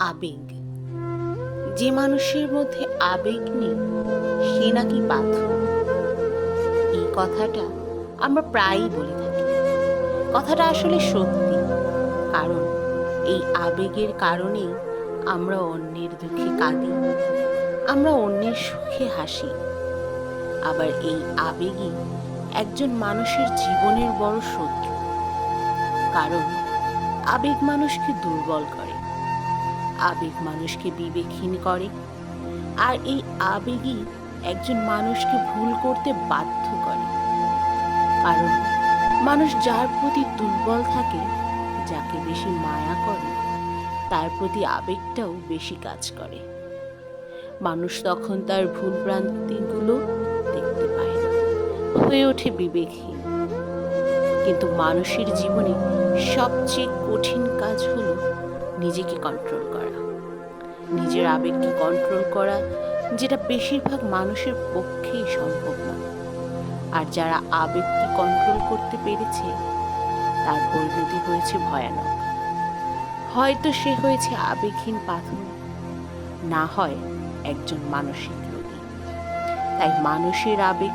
আবেগ। যে মানুষের মধ্যে আবেগ নেই, সে নাকি পাথর। এই কথাটা আমরা প্রায়ই বলে থাকি। কথাটা আসলে সত্যি, কারণ এই আবেগের কারণেই আমরা অন্যের দুঃখে কাঁদি, আমরা অন্যের সুখে হাসি। আবার এই আবেগই একজন মানুষের জীবনের বড় শত্রু। কারণ আবেগ মানুষকে দুর্বল করে। আবেগ মানুষকে বিবেকহীন করে। আর এই আবেগই একজন মানুষকে ভুল করতে বাধ্য করে। কারণ মানুষ যার প্রতি দুর্বল থাকে, যাকে বেশি মায়া করে, তার প্রতি আবেগটাও বেশি কাজ করে। মানুষ তখন তার ভুল ভ্রান্তিগুলো দেখতে পায় না, হয়ে ওঠে বিবেকহীন। কিন্তু মানুষের জীবনে সবচেয়ে কঠিন কাজ হলো নিজেকে কন্ট্রোল করা। নিজের আবেগকে কন্ট্রোল করা, যেটা বেশিরভাগ মানুষের পক্ষেই সম্ভব নয়। আর যারা আবেগকে কন্ট্রোল করতে পেরেছে, তার পরিণতি হয়েছে ভয়ানক। হয়তো সে হয়েছে আবেগহীন পাথর, না হয় একজন মানসিক রোগী। তাই মানুষের আবেগ